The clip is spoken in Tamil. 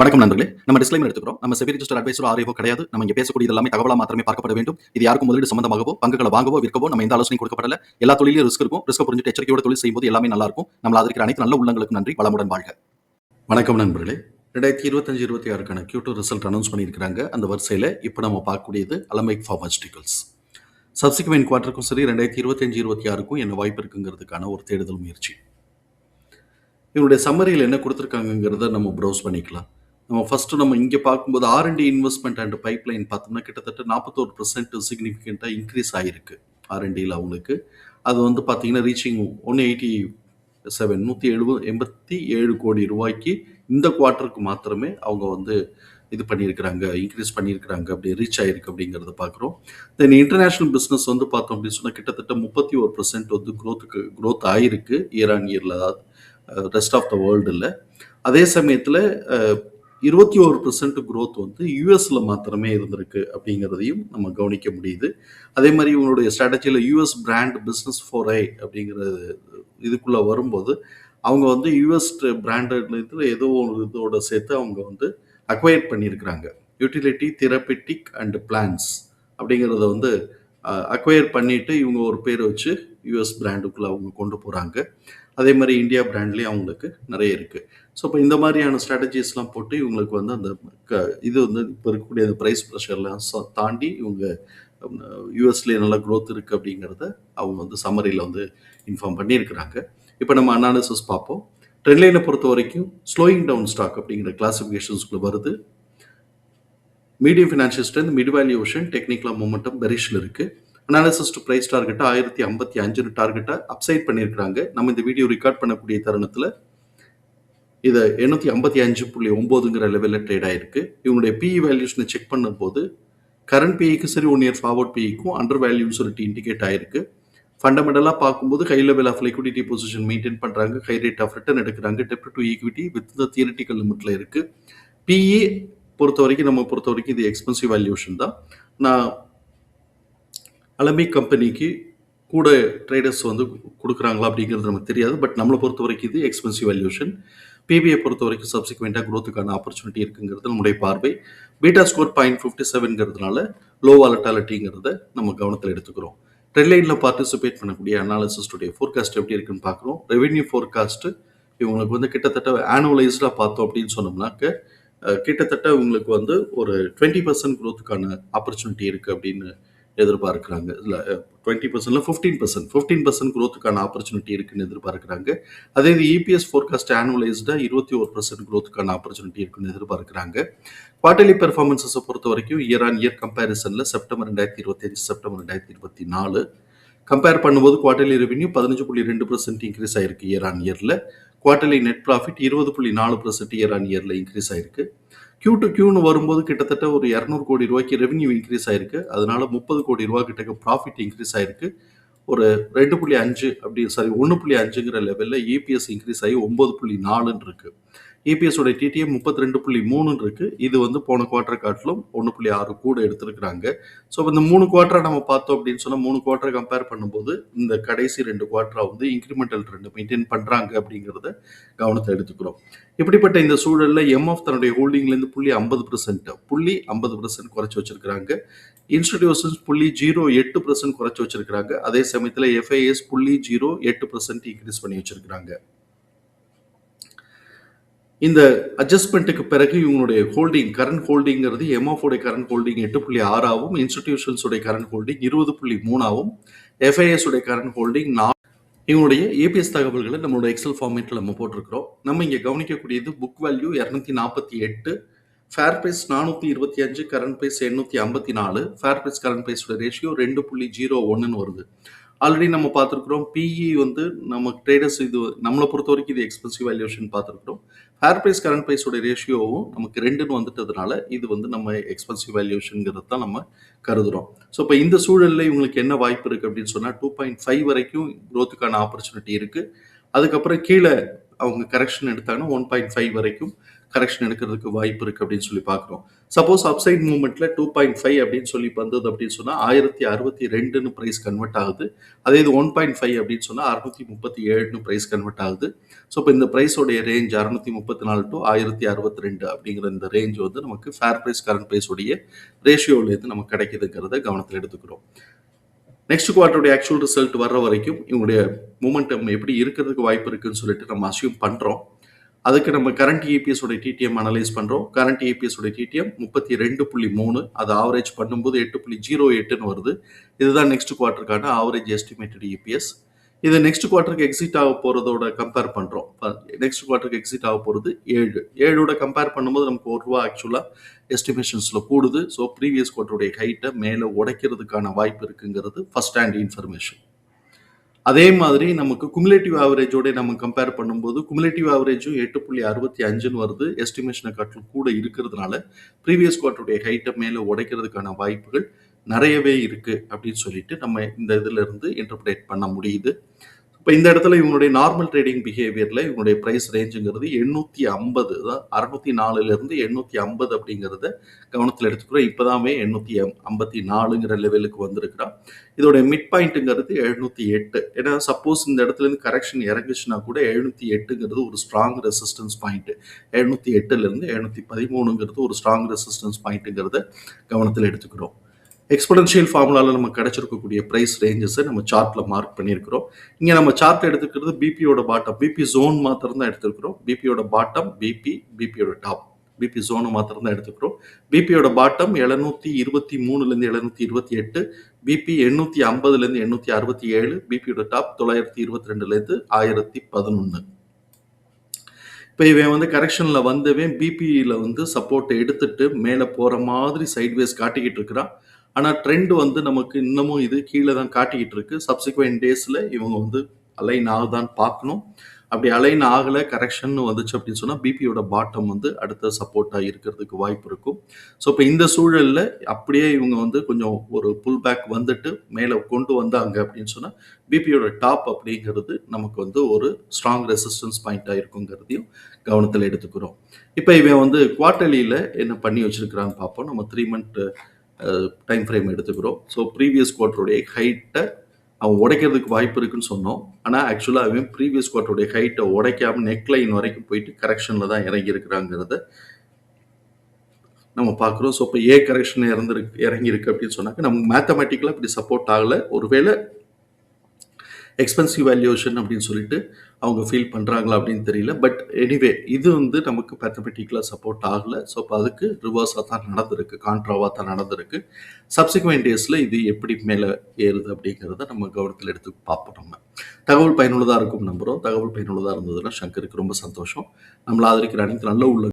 வணக்கம் நண்பர்களே. நம்ம டிஸ்க்ளைமர் எடுத்துக்கிறோம். நம்ம செபி ரிஜிஸ்டர் அட்வைசர் ஆரியோ கிடையாது. நம்ம இங்கே பேசக்கூடிய எல்லாமே தகவலாக மாத்திரமே பார்க்கப்பட வேண்டும். இது யாருக்கும் முதலீடு சம்பந்தமாகவோ பங்குகளை வாங்கவோ விற்கவோ நம்ம எந்த ஆலோசனை கொடுக்கப்படல. எல்லா தொழிலும் ரிஸ்க் இருக்கும். ரிஸ்க் புரிஞ்சுட்டு எச்சரிக்கையோட தொழில் செய்யும்போது எல்லாமே நல்லா இருக்கும். நம்ம ஆதரிக்கிற அனைத்து நல்ல உள்ளங்களுக்கு நன்றி. வளமுடன் வாழ்க. வணக்கம் நண்பர்களே. ரெண்டாயிரத்தி இருபத்தஞ்சு இருபத்தி ஆறுக்கான கியூட்டோ ரிசல்ட் அனௌன்ஸ் பண்ணியிருக்காங்க அந்த வரிசையில் இப்போ நம்ம பார்க்கக்கூடியது அலமைக் ஃபார்மஸ்டிகல்ஸ் சப்சிக்வெண்ட் குவார்ட்டருக்கும் சரி ரெண்டாயிரத்தி இருபத்தஞ்சு இருபத்தி ஆறுக்கும் என்ன வாய்ப்பு இருக்குங்கிறதுக்கான ஒரு தேடுதல் முயற்சி. இவருடைய சம்மரியில் என்ன கொடுத்துருக்காங்கங்கிறத நம்ம ப்ரௌஸ் பண்ணிக்கலாம். நம்ம ஃபர்ஸ்ட் நம்ம இங்கே பார்க்கும்போது ஆர்என்டி இன்வெஸ்ட்மெண்ட் அண்ட் பைப்லைன் பார்த்தோம்னா கிட்டத்தட்ட நாற்பத்தோரு பர்சன்ட் சிக்னிஃபிகண்ட்டாக இன்க்ரீஸ் ஆகிருக்கு ஆர்என்டியில் அவங்களுக்கு. அது வந்து பார்த்தீங்கன்னா ரீச்சிங் ஒன் எயிட்டி செவன் நூற்றி எழுபது எண்பத்தி ஏழு கோடி ரூபாய்க்கு இந்த குவார்ட்டருக்கு மாத்திரமே அவங்க வந்து இது பண்ணியிருக்கிறாங்க இன்க்ரீஸ் பண்ணியிருக்கிறாங்க அப்படி ரீச் ஆயிருக்கு அப்படிங்கிறத பார்க்குறோம். தென் இன்டர்நேஷ்னல் பிஸ்னஸ் வந்து பார்த்தோம் அப்படின்னு சொன்னால் கிட்டத்தட்ட முப்பத்தி ஒரு பர்சன்ட் வந்து க்ரோத்துக்கு க்ரோத் ஆயிருக்கு இயர் ஆன் இயரில் ரெஸ்ட் ஆஃப் த வேர்ல்டில் அதே சமயத்தில் இருபத்தி ஒரு பர்சன்ட் க்ரோத் வந்து யூஎஸ்ல மாத்திரமே இருந்திருக்கு அப்படிங்கிறதையும் நம்ம கவனிக்க முடியுது. அதே மாதிரி இவங்களுடைய ஸ்ட்ராட்டஜியில் US brand business four I அப்படிங்கிறது இதுக்குள்ளே வரும்போது அவங்க வந்து யூஎஸ் பிராண்டட்ல ஏதோ ஒரு இதோட சேர்த்து அவங்க வந்து அக்வயர் பண்ணியிருக்கிறாங்க. யூட்டிலிட்டி தெரப்பிட்டிக் அண்ட் பிளான்ஸ் அப்படிங்கிறத வந்து அக்வயர் பண்ணிட்டு இவங்க ஒரு பேர் வச்சு யூஎஸ் பிராண்டுக்குள்ளே அவங்க கொண்டு போகிறாங்க அதே மாதிரி இந்தியா பிராண்ட்லேயும் அவங்களுக்கு நிறைய இருக்குது ஸோ இப்போ இந்த மாதிரியான ஸ்ட்ராட்டஜிஸ்லாம் போட்டு இவங்களுக்கு வந்து அந்த க இது வந்து இப்போ இருக்கக்கூடிய அந்த ப்ரைஸ் ப்ரெஷர்லாம் தாண்டி இவங்க யூஎஸ்லேயே நல்லா க்ரோத் இருக்குது அப்படிங்கிறத அவங்க வந்து சம்மரியில் வந்து இன்ஃபார்ம் பண்ணியிருக்கிறாங்க. இப்போ நம்ம அனாலிசிஸ் பார்ப்போம். ட்ரெண்ட்லைனை பொறுத்த வரைக்கும் ஸ்லோயிங் டவுன் ஸ்டாக் அப்படிங்கிற கிளாசிஃபிகேஷன்ஸ்குள்ளே வருது. Medium financial strength mid valuation டெக்னிக்கலாக மூமெண்டம் பெரிஷில் இருக்குது அனாலிசிஸ் டு ப்ரைஸ் டார்கெட்டை ஆயிரத்தி ஐம்பத்தி அஞ்சுன்னு டார்கெட்டை அப்சைட் பண்ணியிருக்கிறாங்க. நம்ம இந்த வீடியோ ரெக்கார்ட் பண்ணக்கூடிய தருணத்தில் இதை எண்ணூற்றி ஐம்பத்தி அஞ்சு புள்ளி ஒம்போதுங்கிற லெவலில் ட்ரேட் ஆயிருக்கு. இவனுடைய பிஇ வேல்யூஷனை செக் பண்ணும்போது கரண்ட் பிஇக்கு சரி ஒன் இயர் ஃபார்வர்ட் பிஇக்கும் அண்டர் வேல்யூன்னு சொல்லிட்டு இண்டிகேட் ஆயிருக்கு. ஃபண்டமெண்டலாக பார்க்கும்போது high level of liquidity position maintain பண்ணுறாங்க ஹை ரேட் ஆஃப் ரிட்டர்ன் எடுக்கிறாங்க. டெப்ட் to equity with the theoretical லிமிட்டில் இருக்குது பிஇ பொறுத்த வரைக்கும் நம்ம பொறுத்த வரைக்கும் இது எக்ஸ்பென்சிவ் வேல்யூஷன் தான். நான் அலமி கம்பெனிக்கு கூட ட்ரேடர்ஸ் வந்து கொடுக்குறாங்களா அப்படிங்கிறது நமக்கு தெரியாது. பட் நம்மளை பொறுத்த வரைக்கும் இது எக்ஸ்பென்சிவ் வேல்யூஷன் பிபிஐ பொறுத்த வரைக்கும் சப்சிக்வெண்ட்டாக க்ரோத்துக்கான ஆப்பர்ச்சுனிட்டி இருக்குங்கிறது நம்முடைய பார்வை. பீட்டா ஸ்கோர் பாயிண்ட் ஃபிஃப்டி செவன்ங்கிறதுனால லோ வாலட்டாலிட்டிங்கிறத நம்ம கவனத்தில் எடுத்துக்கிறோம். ட்ரெட்லைனில் பார்ட்டிசிபேட் பண்ணக்கூடிய அனாலிசிஸ்டுடைய ஃபோர்காஸ்ட் எப்படி இருக்குன்னு பார்க்குறோம். ரெவென்யூ ஃபோர்காஸ்ட்டு இவங்களுக்கு வந்து கிட்டத்தட்ட ஆனுவலைஸ்டாக பார்த்தோம் அப்படின்னு சொன்னோம்னாக்க கிட்டத்தட்ட இவங்களுக்கு வந்து ஒரு டுவெண்ட்டி பர்சன்ட் க்ரோத்துக்கான ஆப்பர்ச்சுனிட்டி இருக்குது அப்படின்னு எதிர்பார்க்குறாங்க. இல்லை டுவெண்ட்டி பர்சன்ட்ல ஃபிஃப்டீன் பர்சன்ட் ஃபிஃப்டீன் பர்சன்ட் க்ரோத்துக்கான ஆப்பர்ச்சுனிட்டி இருக்குன்னு எதிர்பார்க்குறாங்க. அதே இது இபிஎஸ் ஃபோர்காஸ்ட் ஆனுவலைஸ்டாக இருபத்தி ஒரு பர்சன்ட் க்ரோத்துக்கான ஆப்பர்ச்சுனிட்டி இருக்குன்னு எதிர்பார்க்குறாங்க. குவார்டர்லி பெர்ஃபார்மன்ஸஸை பொறுத்த வரைக்கும் இயர் ஆன் இயர் கம்பேரிசனில் செப்டம்பர் ரெண்டாயிரத்தி இருபத்தஞ்சு செப்டம்பர் ரெண்டாயிரத்தி இருபத்தி நாலு. கம்பேர் பண்ணும்போது குவார்டர்லி ரெவென்யூ பதினஞ்சு புள்ளி ரெண்டு பர்சன்ட் இன்க்ரீஸ் ஆயிருக்கு இயர் ஆன் இயரில் குவார்டர்லி நெட் ப்ராஃபிட் இருபது புள்ளி நாலு பர்சன்ட் இயர் ஆன் இயரில் இன்க்ரீஸ் ஆயிருக்கு. கியூ டு கியூன்னு வரும்போது கிட்டத்தட்ட ஒரு இரநூறு கோடி ரூபாய்க்கு ரெவன்யூ இன்க்ரீஸ் ஆயிருக்கு. அதனால முப்பது கோடி ரூபா கிட்ட ப்ராஃபிட் இன்க்ரீஸ் ஆயிருக்கு. ஒரு ரெண்டு புள்ளி அஞ்சு அப்படி சாரி ஒன்று புள்ளி அஞ்சுங்கிற லெவலில் இபிஎஸ் இன்க்ரீஸ் ஆகி ஒம்பது புள்ளி நாலுன்னு இருக்குது இபிஎஸோட டிடிஎம் முப்பத்தி ரெண்டு புள்ளி மூணுன்னு இருக்கு. இது வந்து போன குவார்ட்டர் காட்டிலும் ஒன்று புள்ளி ஆறு கூட எடுத்திருக்கிறாங்க. ஸோ இந்த மூணு குவார்ட்டரை நம்ம பார்த்தோம் அப்படின்னு சொன்னால் மூணு குவார்டரை கம்பேர் பண்ணும்போது இந்த கடைசி ரெண்டு குவார்டரா வந்து இன்க்ரிமெண்டல் ரெண்டு மெயின்டைன் பண்ணுறாங்க அப்படிங்கிறத கவனத்தை எடுத்துக்கிறோம். இப்படிப்பட்ட இந்த சூழலில் எம்எஃப் தன்னுடைய ஹோல்டிங்லேருந்து புள்ளி ஐம்பது பர்சன்ட் புள்ளி ஐம்பது பர்சன்ட் குறைச்சி வச்சிருக்கிறாங்க. இன்ஸ்டிடியூஷன்ஸ் புள்ளி ஜீரோ எட்டு பர்சன்ட் குறைச்சி வச்சிருக்கிறாங்க. அதே சமயத்தில் எஃப்ஐஎஸ் புள்ளி ஜீரோ எட்டு பர்சன்ட் இன்க்ரீஸ் பண்ணி வச்சிருக்கிறாங்க. இந்த அட்ஜஸ்ட்மெண்ட்டுக்கு பிறகு இவங்களுடைய ஹோல்டிங் கரண்ட் ஹோல்டிங்கிறது எம்எஃப் உடைய கரண்ட் ஹோல்டிங் எட்டு புள்ளி ஆறாவும் இன்ஸ்டிடியூஷன்ஸுடைய கரண்ட் ஹோல்டிங் இருபது புள்ளி மூணாவும் எஃப்ஐஎஸ் உடைய கரண்ட் ஹோல்டிங் நா இவங்களுடைய ஏபிஎஸ் தகவல்களை நம்மளோட எக்ஸல் ஃபார்மேட்டில் நம்ம போட்டிருக்கிறோம். நம்ம இங்கே கவனிக்கக்கூடியது புக் வேல்யூ இரநூத்தி நாற்பத்தி எட்டு ஃபேர் ப்ரைஸ் நானூற்றி இருபத்தி அஞ்சு கரண்ட் ப்ரைஸ் எண்ணூற்றி ஐம்பத்தி நாலு ஃபேர் ப்ரைஸ் கரண்ட் பிரைஸோட ரேஷியோ ரெண்டு புள்ளி ஜீரோ ஒன்றுன்னு வருது. ஆல்ரெடி நம்ம பார்த்துருக்குறோம் பிஇ வந்து நம்ம ட்ரேடர்ஸ் இது நம்மளை பொறுத்த வரைக்கும் இது எக்ஸ்பென்சிவ் வேல்யூஷன் பார்த்துருக்குறோம். ஹேர் ப்ரைஸ் கரண்ட் ப்ரைஸோட ரேஷியோவும் நமக்கு ரெண்டுன்னு வந்துட்டதுனால இது வந்து நம்ம எக்ஸ்பென்சிவ் வேல்யூஷனுங்கிறது தான் நம்ம கருதுறோம். ஸோ இப்போ இந்த சூழலில் இவங்களுக்கு என்ன வாய்ப்பு இருக்குது அப்படின்னு சொன்னால் டூ பாயிண்ட் ஃபைவ் வரைக்கும் க்ரோத்துக்கான ஆப்பர்ச்சுனிட்டி இருக்குது அதுக்கப்புறம் கீழே அவங்க கரெக்ஷன் எடுத்தாங்கன்னா ஒன் பாயிண்ட் ஃபைவ் வரைக்கும் கரெக்ஷன் எடுக்கிறதுக்கு வாய்ப்பு இருக்குது அப்படின்னு சொல்லி பார்க்குறோம். சப்போஸ் அப்சைட் மூவ்மெண்ட்டில் டூ பாயிண்ட் ஃபைவ் அப்படின்னு சொல்லி வந்தது அப்படின்னு சொன்னால் ஆயிரத்தி அறுபத்தி ரெண்டுன்னு ப்ரைஸ் கன்வெர்ட் ஆகுது. அதே இது ஒன் பாயிண்ட் ஃபைவ் அப்படின்னு சொன்னால் அறுநூத்தி முப்பத்தி ஏழுன்னு ப்ரைஸ் கன்வெர்ட் ஆகுது. ஸோ இப்போ இந்த ப்ரைஸோடைய ரேஞ்ச் அறுநூத்தி முப்பத்தி நாலு டு ஆயிரத்தி அறுபத்தி ரெண்டு அப்படிங்கிற இந்த ரேஞ்ச் வந்து நமக்கு ஃபேர் ப்ரைஸ் கரண்ட் ப்ரைஸோடைய ரேஷியோலேருந்து நமக்கு கிடைக்குதுங்கிறத கவனத்தில் எடுத்துக்கிறோம். நெக்ஸ்ட் குவார்ட்டருடைய ஆக்சுவல் ரிசல்ட் வர்ற வரைக்கும் இவங்களுடைய மூமெண்டம் எப்படி இருக்கிறதுக்கு வாய்ப்பு இருக்குன்னு சொல்லிட்டு நம்ம அசியூம் பண்ணுறோம் அதுக்கு நம்ம கரண்ட் இபிஎஸ் உடைய டிடிஎம் அனலைஸ் பண்ணுறோம் கரண்ட் இபிஎஸ் உடைய டிடிஎம் முப்பத்தி ரெண்டு புள்ளி மூணு அது ஆவரேஜ் பண்ணும்போது எட்டு புள்ளி ஜீரோ எட்டுன்னு வருது. இதுதான் நெக்ஸ்ட் குவார்ட்டருக்கான ஆவரேஜ் எஸ்டிமேட்டட் இபிஎஸ் இது நெக்ஸ்ட் குவார்ட்டருக்கு எக்ஸிட் ஆக போகிறதோட கம்பேர் பண்ணுறோம் நெக்ஸ்ட் குவார்ட்டருக்கு எக்ஸிட் ஆக போகிறது ஏழு. ஏழோட கம்பேர் பண்ணும்போது நமக்கு ஒரு ரூபா ஆக்சுவலாக எஸ்டிமேஷன்ஸில் கூடுது. ஸோ ப்ரீவியஸ் குவார்ட்டருடைய ஹைட்டை மேலே உடைக்கிறதுக்கான வாய்ப்பு இருக்குங்கிறது ஃபர்ஸ்ட் ஹேண்ட் இன்ஃபர்மேஷன் அதே மாதிரி நமக்கு குமுலேட்டிவ் ஆவரேஜோட நம்ம கம்பேர் பண்ணும்போது குமுலேட்டிவ் ஆவரேஜும் எட்டு புள்ளி அறுபத்தி அஞ்சுன்னு வருது. எஸ்டிமேஷனை காட்டிலும் கூட இருக்கிறதுனால ப்ரீவியஸ் குவார்ட்டருடைய ஹைட்டை மேலே உடைக்கிறதுக்கான வாய்ப்புகள் நிறையவே இருக்கு அப்படின்னு சொல்லிட்டு நம்ம இந்த இதிலிருந்து இன்டர்பிரேட் பண்ண முடியுது. இப்போ இந்த இடத்துல இவங்களுடைய நார்மல் ட்ரேடிங் பிஹேவியரில் இவங்களுடைய ப்ரைஸ் ரேஞ்சுங்கிறது எண்ணூற்றி ஐம்பது தான் அறுநூத்தி நாலுலேருந்து எண்ணூற்றி ஐம்பது அப்படிங்கிறத கவனத்தில் எடுத்துக்கிறோம். இப்போதாமே எண்ணூற்றி ஐம்பத்தி நாலுங்கிற லெவலுக்கு வந்திருக்கிறோம். இதோடைய மிட் பாயிண்ட்டுங்கிறது எழுநூற்றி எட்டு. ஏன்னா சப்போஸ் இந்த இடத்துலேருந்து கரெக்ஷன் இறங்குச்சுன்னா கூட எழுநூற்றி எட்டுங்கிறது ஒரு ஸ்ட்ராங் ரெசிஸ்டன்ஸ் பாயிண்ட்டு எழுநூற்றி எட்டுலேருந்து எழுநூற்றி பதிமூணுங்கிறது ஒரு ஸ்ட்ராங் ரெசிஸ்டன்ஸ் பாயிண்ட்டுங்கிறத கவனத்தில் எடுத்துக்கிறோம். எக்ஸ்பொடென்ஷியல் ஃபார்முலாவில் நம்ம கிடச்சிருக்கக்கூடிய ப்ரைஸ் ரேஞ்சஸை நம்ம சார்ட்டில் மார்க் பண்ணியிருக்கிறோம். இங்கே நம்ம சார்ட் எடுத்துக்கிறது பிபியோட பாட்டம் பிபி ஜோன் மாத்திரம் தான் எடுத்துருக்கிறோம். பிபியோட பாட்டம் பிபி பிபியோட டாப் பிபி ஜோனை மாத்திரம் தான் எடுத்துக்கிறோம். பிபியோட பாட்டம் எழுநூத்தி இருபத்தி மூணுலேருந்து எழுநூற்றி இருபத்தி எட்டு பிபி எண்ணூற்றி ஐம்பதுலேருந்து எண்ணூற்றி அறுபத்தி ஏழு பிபியோட டாப் தொள்ளாயிரத்தி இருபத்தி ரெண்டுலேருந்து ஆயிரத்தி பதினொன்று இப்போ இவன் வந்து கரெக்ஷனில் வந்தவன் பிபியில் வந்து சப்போர்ட் எடுத்துட்டு மேலே போகிற மாதிரி சைட்வேஸ் காட்டிக்கிட்டு இருக்கிறான். ஆனால் ட்ரெண்ட் வந்து நமக்கு இன்னமும் இது கீழே தான் காட்டிக்கிட்டு இருக்கு. சப்சிக்வெண்ட் டேஸில் இவங்க வந்து அலைன் ஆகுதான்னு பார்க்கணும். அப்படி அலைன் ஆகலை கரெக்ஷன் வந்துச்சு அப்படின்னு சொன்னால் பிபியோட பாட்டம் வந்து அடுத்த சப்போர்ட்டாக இருக்கிறதுக்கு வாய்ப்பு இருக்கும். ஸோ இப்போ இந்த சூழலில் அப்படியே இவங்க வந்து கொஞ்சம் ஒரு புல் பேக் வந்துட்டு மேலே கொண்டு வந்தாங்க அப்படின்னு சொன்னால் பிபியோட டாப் அப்படிங்கிறது நமக்கு வந்து ஒரு ஸ்ட்ராங் ரெசிஸ்டன்ஸ் பாயிண்ட்டாக இருக்குங்கிறதையும் கவனத்தில் எடுத்துக்கிறோம். இப்போ இவன் வந்து குவார்டர்லியில் என்ன பண்ணி வச்சுருக்கிறான்னு பார்ப்போம். நம்ம த்ரீ மந்த் டைம் ஃப்ரேம் எடுத்துக்கிறோம். ஸோ ப்ரீவியஸ் குவார்ட்டருடைய ஹைட்டை அவன் உடைக்கிறதுக்கு வாய்ப்பு இருக்குன்னு சொன்னோம். ஆனால் ஆக்சுவலாக அவன் ப்ரீவியஸ் குவார்ட்டருடைய ஹைட்டை உடைக்காம நெக்லைன் வரைக்கும் போயிட்டு கரெக்ஷனில் தான் இறங்கி இருக்கிறாங்கிறத நம்ம பார்க்குறோம். ஸோ இப்போ ஏ கரெக்ஷன் இறந்துருக்கு இறங்கியிருக்கு அப்படின்னு சொன்னாக்க நம்ம மேத்தமெட்டிக்கலாக இப்படி சப்போர்ட் ஆகலை. ஒருவேளை எக்ஸ்பென்சிவ் வேல்யூஷன் அப்படின்னு சொல்லிட்டு அவங்க ஃபீல் பண்ணுறாங்களா அப்படின்னு தெரியல. பட் எனிவே இது வந்து நமக்கு மேத்தமெட்டிக்கலாக சப்போர்ட் ஆகலை. ஸோ அப்போ அதுக்கு ரிவர்ஸாக தான் நடந்திருக்கு. கான்ட்ராவாக தான் நடந்திருக்கு. சப்சிக்வெண்ட் டேஸில் இது எப்படி மேலே ஏறுது அப்படிங்கிறத நம்ம கவனத்தில் எடுத்து பார்ப்போம் நம்ம. தகவல் பயனுள்ளதாக இருக்கும் நம்புகிறோம் தகவல் பயனுள்ளதாக இருந்ததுன்னா சங்கருக்கு ரொம்ப சந்தோஷம். நம்மளை ஆதரிக்கிற அனைத்து நல்ல உள்ள